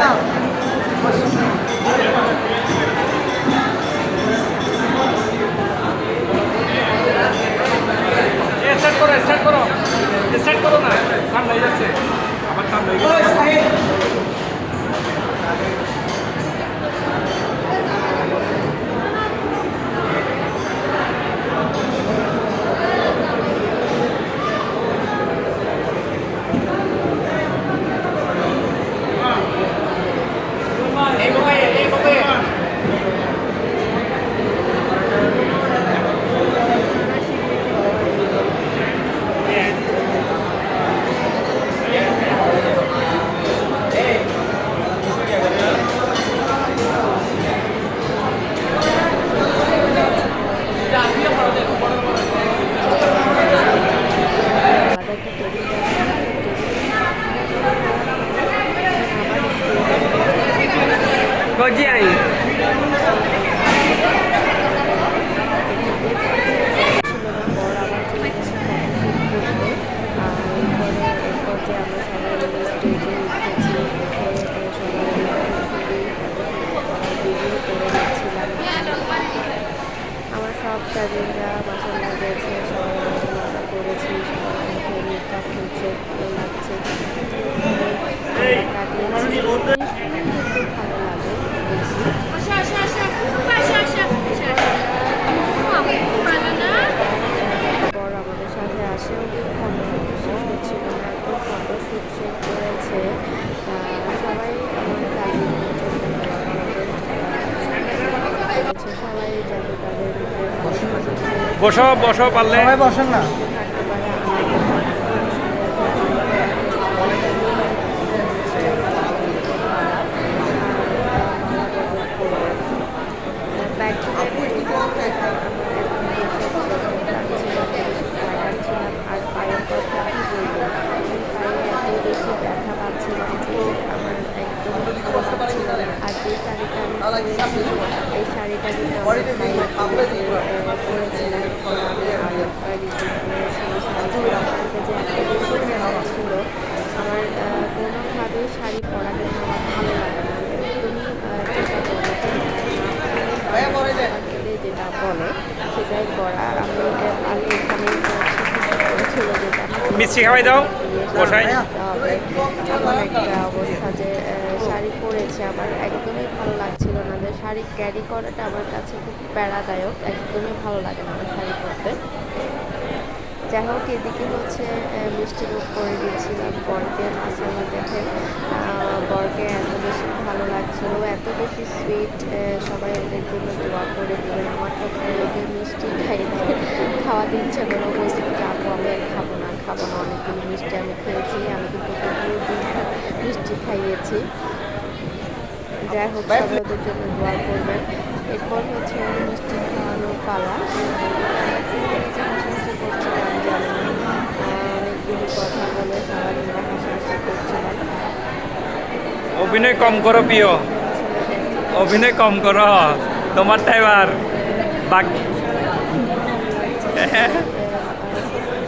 감사 합. 个建议。বসো বসো পারলে। সবাই বসেন না। থাকতে পারে আর পায়ের কথা কি বলব পায়ে এত বেশি ব্যথা পাচ্ছিলাম যে আমার একদম ভালো ছিল না আর যে শাড়িটা আমি পরেছি এই শাড়িটা কিন্তু আমার ভাই পরেছিলাম আমি আরেকবার রিপিট করেছি এই শাড়িটা আমাকে যে এত বেশি ভালো ছিল আমার আহ, কোনোভাবেই শাড়ি পরা কিন্তু আমার ভালো লাগে না আমি একদমই আহ, যেটা বলে খেলে যেটা বলে সেটাই করা আমি আহ, আমি এখানে ছিল যেটা আমি মিষ্টি খাওয়াই দাও, বসাই। শাড়ি পরেছে আমার। একদমই ভালো লাগছিল না। যে শাড়ি ক্যারি করাটা আমার কাছে খুব প্যারাদায়ক। একদমই ভালো লাগে না আমার শাড়ি পরতে। যাই হোক, এদিকে হচ্ছে মিষ্টি মুখ করে দিচ্ছিলাম বরকে মাসালা দেখে। বরকে এত বেশি ভালো লাগছিল, এত বেশি সুইট সবাই ওদের জন্য দোয়া করে দেবেন। আমার তো মিষ্টি খাইতে খাওয়াতে ইচ্ছা করে বলছি কি আপু আমি আর খাব না খাব না অনেকগুলো মিষ্টি আমি খেয়েছি আমি কিন্তু মিষ্টি খাইয়েছি। যাই হোক সবাই ওদের জন্য দোয়া করবেন। এরপর হচ্ছে মিষ্টি খাওয়ানোর পালা। হাসাহাসি করছিলাম জানি না। অনেকগুলো কথা বলে সবাই হাসাহাসি করছিলাম। অভিনয় কম করো প্রিয়। অভিনয় কম করো। তোমার টাইবার বাকি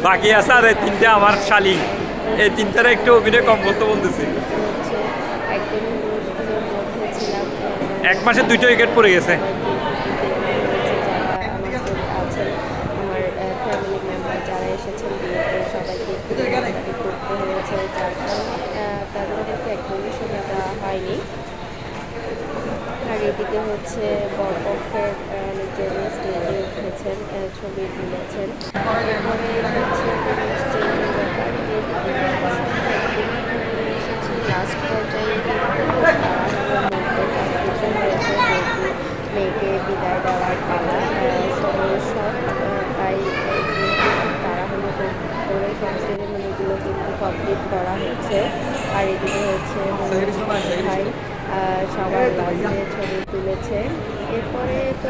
বাকি আছে আর এই তিনটে আমার শালি এই তিনটার একটু অভিনয় কম করতে বলতেছি। এক মাসে দুইটা উইকেট পড়ে গেছে। হচ্ছে বরপক্ষের আহ, অনেকজন ছবি তুলেছেন। একদমই এসেছি লাস্ট পর্যায়ে মেয়েকে বিদায় দেওয়ার পালা সব তাই তাড়াহুড়ো কর- করে সব সেরেমনিগুলো কিন্তু কমপ্লিট করা হচ্ছে আর এদিকে হচ্ছে সবার লাস্টে ছবি তুলেছে এরপরে তো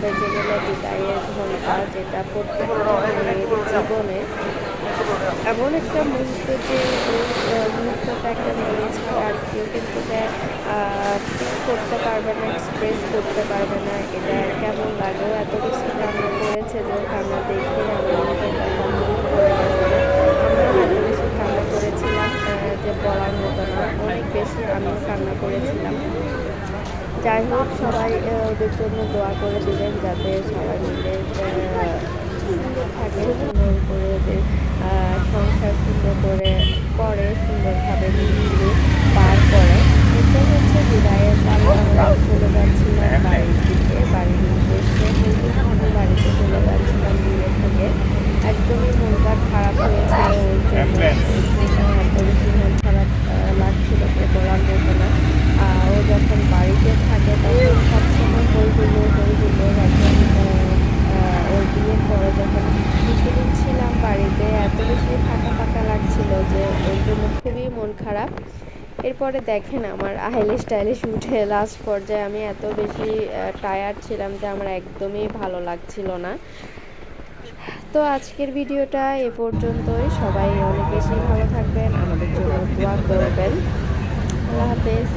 বেঁচে গেল বিদায়ের ঘণ্টা যেটা প্রত্যেকটা জীবনে। এমন একটা মুহূর্ত যে মুহূর্তটা একটা মেয়ে আর কেউ কিন্তু ফিল করতে পারবে না এক্সপ্রেস করতে পারবে না। এটা কেমন লাগেও এত বেশি কান্না করেছে যে ওর দেখে করেছিলাম যে বলার মতো না। অনেক বেশি আমিও কান্না করেছিলাম। যাই হোক, সবাই ওদের জন্য দোয়া করে দিলেন যাতে সবাই মিলে থাকে সুন্দর করে ওদের সংসার সুন্দর করে করে, সুন্দরভাবে পার করে। এটা হচ্ছে বিদায়ের পালা চলে যাচ্ছিলাম বাড়ির দিকে বাড়ির উদ্দেশ্যে কিন্তু আমি বাড়িতে চলে যাচ্ছিলাম বিয়ে থেকে একদমই মনটা খারাপ হয়েছিল ওর জন্য এত বেশি মন খারাপ আহ, লাগছিল যে বলার মতো না আহ, ও যখন বাড়িতে থাকে তখন সবসময় বইগুলো বইগুলো যখন আহ, আহ, ওর বিয়ের পরে যখন কিছুদিন ছিলাম বাড়িতে এত বেশি ফাঁকা ফাঁকা লাগছিল যে ওর জন্য খুবই মন খারাপ। এরপরে দেখেন আমার আইলিশ স্টাইলিশ উঠে লাস্ট পর্যায়ে আমি এত বেশি টায়ার্ড ছিলাম যে আমার একদমই ভালো লাগছিল না। তো আজকের ভিডিওটা এ পর্যন্তই। সবাই অনেক বেশি ভালো থাকবেন। আমাদের জন্য দোয়া করবেন। আল্লাহ হাফেজ।